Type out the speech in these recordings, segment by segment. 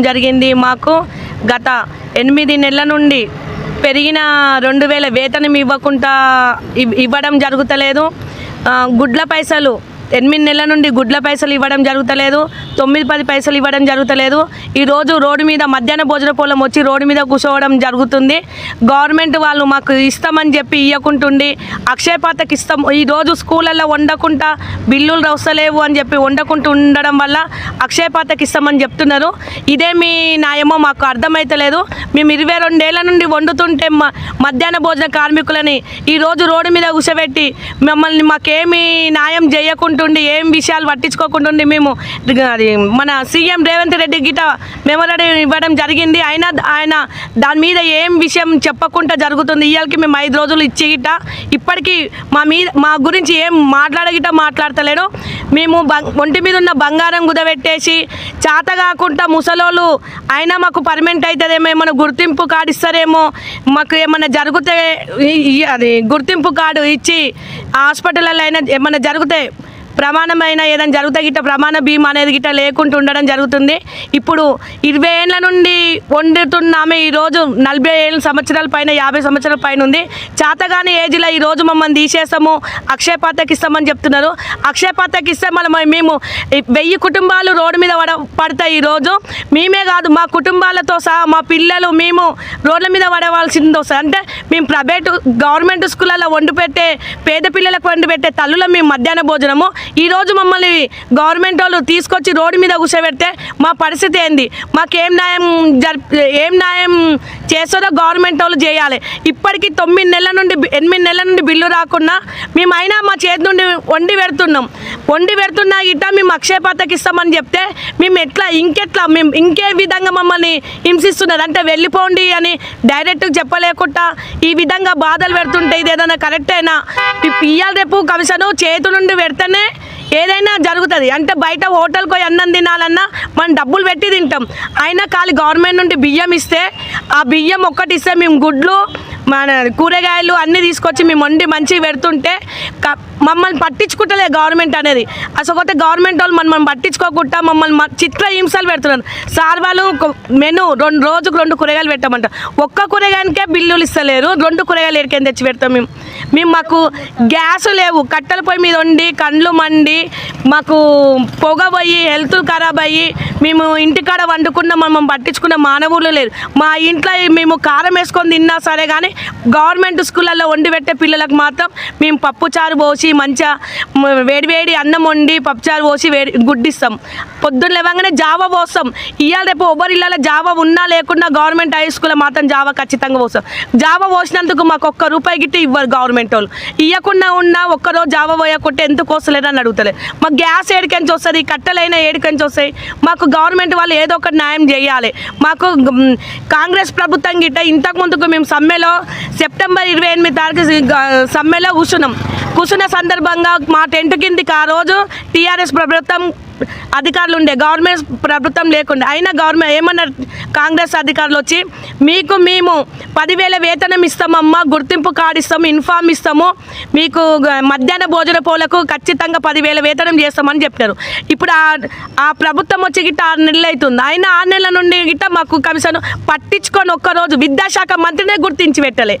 జరిగింది. మాకు గత ఎనిమిది నెలల నుండి పెరిగిన రెండు వేల వేతనం ఇవ్వకుండా ఇవ్- ఇవ్వడం జరుగుతలేదు. గుడ్ల పైసలు ఎనిమిది నెలల నుండి గుడ్ల పైసలు ఇవ్వడం జరుగుతలేదు తొమ్మిది పది పైసలు ఇవ్వడం జరుగుతలేదు. ఈరోజు రోడ్డు మీద మధ్యాహ్న భోజన పొలం వచ్చి రోడ్డు మీద కూర్చోవడం జరుగుతుంది. గవర్నమెంట్ వాళ్ళు మాకు ఇస్తామని చెప్పి ఇవ్వకుంటుండి అక్షయపాతకి ఇస్తాం. ఈరోజు స్కూళ్ళల్లో వండకుండా బిల్లులు వస్తలేవు అని చెప్పి వండకుంటూ ఉండడం వల్ల అక్షయపాతకి ఇస్తామని చెప్తున్నారు. ఇదే మీ న్యాయమో మాకు అర్థమైతలేదు. మేము ఇరవై రెండేళ్ళ నుండి వండుతుంటే మధ్యాహ్న భోజన కార్మికులని ఈరోజు రోడ్డు మీద కూర్చోబెట్టి మమ్మల్ని మాకేమీ న్యాయం ఉండి ఏం విషయాలు పట్టించుకోకుండా మేము అది మన సీఎం రేవంత్ రెడ్డి గిట మెమోరాండం ఇవ్వడం జరిగింది. అయినా ఆయన దాని మీద ఏం విషయం చెప్పకుండా జరుగుతుంది. ఇవాళకి మేము ఐదు రోజులు ఇచ్చి గిట ఇప్పటికీ మా మీద మా గురించి ఏం మాట్లాడగిట మాట్లాడతలేడు. మేము ఒంటి మీద ఉన్న బంగారం కుదబెట్టేసి చేత కాకుండా ముసలోళ్ళు అయినా మాకు పర్మనెంట్ అవుతుందేమో ఏమైనా గుర్తింపు కార్డు ఇస్తారేమో మాకు ఏమైనా జరిగితే అది గుర్తింపు కార్డు ఇచ్చి హాస్పిటల్లో అయినా ఏమైనా జరిగితే ప్రమాణమైన ఏదైనా జరుగుతా గిట్ట ప్రమాణ భీమా అనేది గిట్ట లేకుండా ఉండడం జరుగుతుంది. ఇప్పుడు ఇరవై ఏళ్ళ నుండి వండుతున్నామే ఈరోజు నలభై ఏళ్ళ సంవత్సరాల పైన యాభై సంవత్సరాల పైన ఉంది. చేతగాని ఏజ్లో ఈరోజు మమ్మల్ని తీసేస్తాము అక్షయపాత్రకి ఇస్తామని చెప్తున్నారు. అక్షయపాత్రకి ఇస్తే మనం మేము వెయ్యి కుటుంబాలు రోడ్డు మీద పడ పడతాయి ఈరోజు. మేమే కాదు మా కుటుంబాలతో సహా మా పిల్లలు మేము రోడ్ల మీద పడవలసింది అంటే మేము ప్రైవేటు గవర్నమెంట్ స్కూళ్ళలో వండి పెట్టే పేద పిల్లలకు వండి పెట్టే తల్లుల మేము మధ్యాహ్న భోజనము. ఈరోజు మమ్మల్ని గవర్నమెంట్ వాళ్ళు తీసుకొచ్చి రోడ్డు మీద కూర్చోబెడితే మా పరిస్థితి ఏంది? మాకేం న్యాయం ఏం న్యాయం చేస్తారో గవర్నమెంట్ వాళ్ళు చేయాలి. ఇప్పటికీ తొమ్మిది నెలల నుండి ఎనిమిది నెలల నుండి బిల్లు రాకుండా మేము అయినా మా చేతి నుండి వండి పెడుతున్నాం. వండి పెడుతున్నా గిట్ట మేము అక్షయపాత్రకి ఇస్తామని చెప్తే మేము ఎట్లా ఇంకెట్లా మేము ఇంకే విధంగా మమ్మల్ని హింసిస్తున్నారు. అంటే వెళ్ళిపోండి అని డైరెక్ట్ చెప్పలేకుండా ఈ విధంగా బాధలు పెడుతుంటే ఇది ఏదైనా కరెక్టేనా? ఇవాళ రేపు కమిషన్ చేతి నుండి పెడితేనే ఏదైనా జరుగుతుంది. అంటే బయట హోటల్కి పోయి అన్నం తినాలన్నా మనం డబ్బులు పెట్టి తింటాం. అయినా ఖాళీ గవర్నమెంట్ నుండి బియ్యం ఇస్తే ఆ బియ్యం ఒక్కటి ఇస్తే మేము గుడ్లు మన కూరగాయలు అన్నీ తీసుకొచ్చి మేము వండి మంచిగా పెడుతుంటే క- మమ్మల్ని పట్టించుకుంటలే గవర్నమెంట్ అనేది. అసలు కొత్త గవర్నమెంట్ వాళ్ళు మనం పట్టించుకోకుండా మమ్మల్ని చిత్ర హింసలు పెడుతున్నారు. సార్ వాళ్ళు మెను రెండు రోజుకు రెండు కూరగాయలు పెట్టమంటారు ఒక్క కూరగాయలకే బిల్లులు ఇస్తలేరు. రెండు కూరగాయలు ఎడికని తెచ్చి పెడతాం మేము. మేము మాకు గ్యాస్ లేవు. కట్టెల పొయ్యి మీద వండి కండ్లు మండి మాకు పొగ పోయి హెల్త్ ఖరాబ్ అయ్యి మేము ఇంటికాడ వండుకున్న మనం పట్టించుకున్న మానవులు లేరు. మా ఇంట్లో మేము కారం వేసుకొని తిన్నా సరే కానీ గవర్నమెంట్ స్కూళ్ళల్లో వండి పెట్టే పిల్లలకు మాత్రం మేము పప్పుచారు పోసి మంచిగా వేడివేడి అన్నం వండి పప్పుచారు పోసి వేడి గుడ్డిస్తాం. పొద్దున్న లేవగానే జావా పోస్తాం. ఇవాళ రేపు ఎవరి ఇళ్ళలో జావా ఉన్నా లేకుండా గవర్నమెంట్ హై స్కూల్లో మాత్రం జావా ఖచ్చితంగా పోస్తాం. జావా పోసినందుకు మాకు ఒక్క రూపాయి గిట్టి ఇవ్వరు గవర్నమెంట్ వాళ్ళు. ఇవ్వకుండా ఉన్నా ఒక్కరోజు జావా పోయకుంటే ఎందుకు వస్తలేదు అని అడుగుతలేదు మాకు గ్యాస్ ఏడికంచి వస్తుంది? కట్టెలైనా ఏడికంచి వస్తాయి? మాకు గవర్నమెంట్ వాళ్ళు ఏదో ఒకటి న్యాయం చేయాలి. మాకు కాంగ్రెస్ ప్రభుత్వం గిట్ట ఇంతకు ముందుకు మేము సమ్మెలో సెప్టెంబర్ ఇరవై ఎనిమిది తారీఖు సమ్మెలో కూర్చున్నాం. కూర్చున్న సందర్భంగా మా టెంట్ కిందికి ఆ రోజు టీఆర్ఎస్ ప్రభుత్వం అధికారులు ఉండే గవర్నమెంట్ ప్రభుత్వం లేకుండా. అయినా గవర్నమెంట్ ఏమన్నారు? కాంగ్రెస్ అధికారులు వచ్చి మీకు మేము పదివేల వేతనం ఇస్తామమ్మా గుర్తింపు కార్డు ఇస్తాము ఇన్ఫామ్ ఇస్తాము మీకు మధ్యాహ్న భోజన పోలకు ఖచ్చితంగా పదివేల వేతనం చేస్తామని చెప్పారు. ఇప్పుడు ఆ ప్రభుత్వం వచ్చి గిట్ట ఆరు నెలలు అవుతుంది అయినా ఆరు నెలల నుండి గిట్ట మాకు కమిషన్ పట్టించుకొని ఒక్కరోజు విద్యాశాఖ మంత్రినే గుర్తించి పెట్టలే.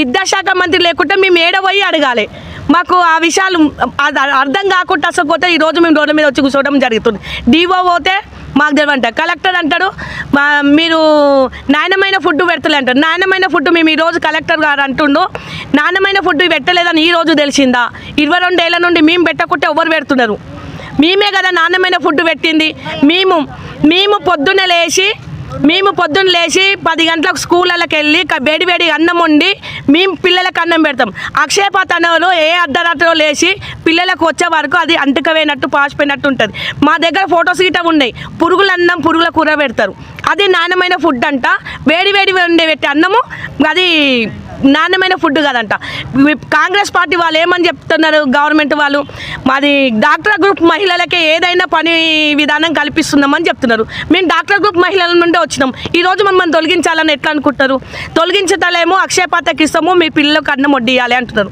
విద్యాశాఖ మంత్రి లేకుంటే మేము ఏడ అడగాలి. మాకు ఆ విషయాలు అర్థం కాకుండా అసలు పోతే ఈరోజు మేము రోడ్ల మీద వచ్చి కూర్చోవడం జరుగుతుంది. డివో పోతే మాకు తెలియంట కలెక్టర్ అంటాడు మీరు నాణ్యమైన ఫుడ్ పెడతలే అంటారు. నాణ్యమైన ఫుడ్ మేము ఈరోజు కలెక్టర్ గారు అంటుండు నాణ్యమైన ఫుడ్ పెట్టలేదని ఈ రోజు తెలిసిందా? ఇరవై రెండేళ్ళ నుండి మేము పెట్టకుంటే ఎవరు పెడుతున్నారు? మేమే కదా నాణ్యమైన ఫుడ్ పెట్టింది. మేము మేము పొద్దున్నే లేచి మేము పొద్దున్న లేచి పది గంటలకు స్కూళ్ళకి వెళ్ళి వేడి వేడి అన్నం వండి మేము పిల్లలకు అన్నం పెడతాం. అక్షయపాతనంలో ఏ అర్ధరాత్రిలో లేచి పిల్లలకు వచ్చే వరకు అది అంటుకపోయినట్టు పాసిపోయినట్టు ఉంటుంది. మా దగ్గర ఫొటోస్ గిట్ట ఉన్నాయి. పురుగుల అన్నం పురుగుల కూర పెడతారు. అది నాణ్యమైన ఫుడ్ అంట. వేడి వేడి వండి పెట్టి అన్నము అది నాణ్యమైన ఫుడ్ కాదంట. కాంగ్రెస్ పార్టీ వాళ్ళు ఏమని చెప్తున్నారు? గవర్నమెంట్ వాళ్ళు? మాది డాక్టర్ గ్రూప్ మహిళలకే ఏదైనా పని విధానం కల్పిస్తున్నామని చెప్తున్నారు. మేము డాక్టర్ గ్రూప్ మహిళల నుండి వచ్చినాం. ఈరోజు మమ్మల్ని తొలగించాలని ఎట్లా అనుకుంటారు? తొలగించతలేమో అక్షయపాత్రకి ఇస్తాము మీ పిల్లలకు అన్నం వడ్డీయాలి అంటున్నారు.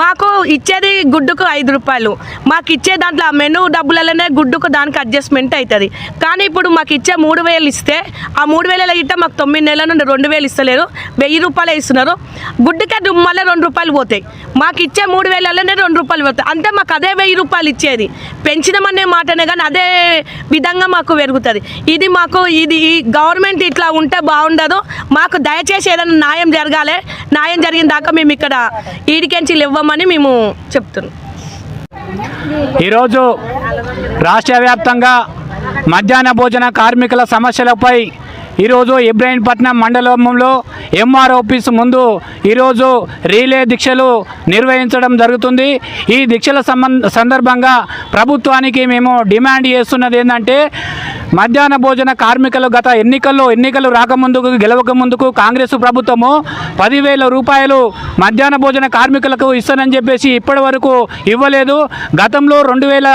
మాకు ఇచ్చేది గుడ్డుకు ఐదు రూపాయలు. మాకు ఇచ్చే దాంట్లో ఆ మెనూ డబ్బులలోనే గుడ్డుకు దానికి అడ్జస్ట్మెంట్ అవుతుంది కానీ ఇప్పుడు మాకు ఇచ్చే మూడు వేలు ఇస్తే ఆ మూడు వేల ఇట్ట మాకు తొమ్మిది నెలల నుండి రెండు వేలు ఇస్తలేరు. వెయ్యి రూపాయలే ఇస్తున్నారు. గుడ్డుకే మళ్ళీ రెండు రూపాయలు పోతాయి. మాకు ఇచ్చే మూడు వేలలోనే రెండు రూపాయలు పోతాయి. అంటే మాకు అదే వెయ్యి రూపాయలు ఇచ్చేది. పెంచినమనే మాటనే కానీ అదే విధంగా మాకు పెరుగుతుంది. ఇది మాకు ఇది గవర్నమెంట్ ఇట్లా ఉంటే బాగుండదు. మాకు దయచేసి ఏదైనా న్యాయం జరగాలి. న్యాయం జరిగిన దాకా మేము ఇక్కడ ఈడికెంచి ఇవ్వమని మేము చెప్తున్నాం. ఈరోజు రాష్ట్ర వ్యాప్తంగా మధ్యాహ్న భోజన కార్మికుల సమస్యలపై ఈరోజు ఇబ్రాహీంపట్నం మండలంలో ఎంఆర్ ఆఫీస్ ముందు ఈరోజు రీలే దీక్షలు నిర్వహించడం జరుగుతుంది. ఈ దీక్షల సంబంధ సందర్భంగా ప్రభుత్వానికి మేము డిమాండ్ చేస్తున్నది ఏంటంటే మధ్యాహ్న భోజన కార్మికులు గత ఎన్నికల్లో ఎన్నికలు రాకముందుకు గెలవక ముందుకు కాంగ్రెస్ ప్రభుత్వము పదివేల రూపాయలు మధ్యాహ్న భోజన కార్మికులకు ఇస్తానని చెప్పేసి ఇప్పటి వరకు ఇవ్వలేదు. గతంలో రెండు వేల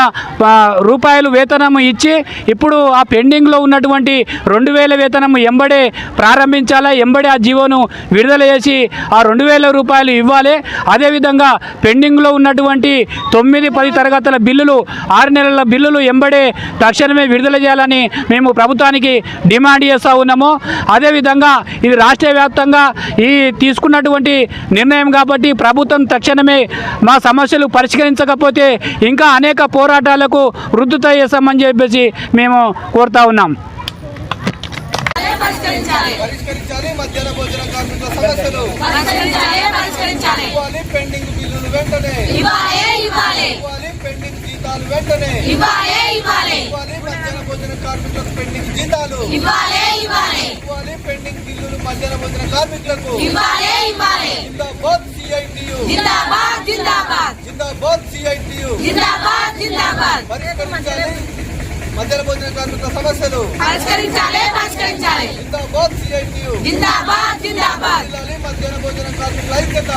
రూపాయలు వేతనం ఇచ్చి ఇప్పుడు ఆ పెండింగ్లో ఉన్నటువంటి రెండు వేల వేతనం ఎంబడే ప్రారంభించాలా? ఎంబడే ఆ జీవోను విడుదల చేసి ఆ రెండు వేల రూపాయలు ఇవ్వాలి. అదేవిధంగా పెండింగ్లో ఉన్నటువంటి తొమ్మిది పది తరగతుల బిల్లులు ఆరు నెలల బిల్లులు ఎంబడే తక్షణమే విడుదల చేయాలని మేము ప్రభుత్వానికి డిమాండ్ చేస్తూ ఉన్నాము. అదేవిధంగా ఇది రాష్ట్ర వ్యాప్తంగా ఈ తీసుకున్నటువంటి నిర్ణయం కాబట్టి ప్రభుత్వం తక్షణమే మా సమస్యలు పరిష్కరించకపోతే ఇంకా అనేక పోరాటాలకు వృద్ధుత చేస్తామని చెప్పేసి మేము కోరుతా ఉన్నాం. పరిష్కరించాలి. మధ్యాహ్న భోజన కార్మికుల సమస్యలు. ఇవ్వాలి పెండింగ్ బిల్లులు వెంటనే. ఇవ్వాలి పెండింగ్ జీతాలు వెంటనే. ఇవ్వాలి మధ్యాహ్న భోజన కార్మికులకు పెండింగ్ జీతాలు. ఇవ్వాలి పెండింగ్ బిల్లులు మధ్యాహ్న భోజన కార్మికులకు. జిందాబాద్ సిఐటియు. జిందాబాద్ సిఐటియు. పరిష్కరించాలి. మధ్యాహ్న భోజన కార్మికుల సమస్యలు. పరిష్కరించాలి పరిష్కరించాలి. జిందాబాద్ సిఐటియు జిందాబాద్ జిందాబాద్. మధ్యాహ్న భోజన కార్మికుల ఐక్యత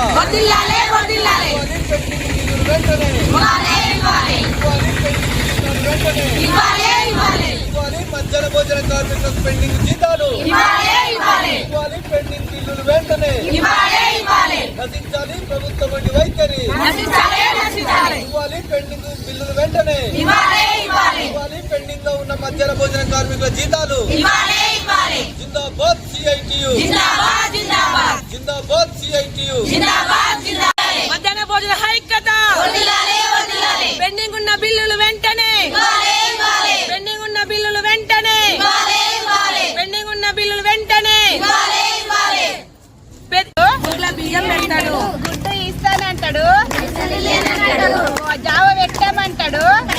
పెండింగ్ బిల్లులు వెంటనే. ఇవ్వాలే ఇవ్వాలి. వెంటనే. ఇవ్వాలే ఇవ్వాలి. ఇవ్వాలి మధ్యాహ్న భోజన పెండింగ్ జీతాలు. ఇవ్వాలే ఇవ్వాలి. ఇవ్వాలి పెండింగ్ బిల్లులు వెంటనే. ఇవ్వాలి నశించాలి ప్రభుత్వం వంటి వైఖరి. ఇవ్వాలి పెండింగ్ బిల్లులు వెంటనే. ఇవ్వాలే పెండింగ్లో ఉన్న మధ్యాహ్న భోజన కార్మికుల జీతాలు. జిందాబాద్ సిఐటియు జిందాబాద్ జిందాబాద్. జిందాబాద్ సిఐటియు జిందాబాద్ జిందాబాద్. మధ్యాహ్న భోజన వదిలాలే పెండింగ్ ఉన్న బిల్లులు వెంటనే. đứa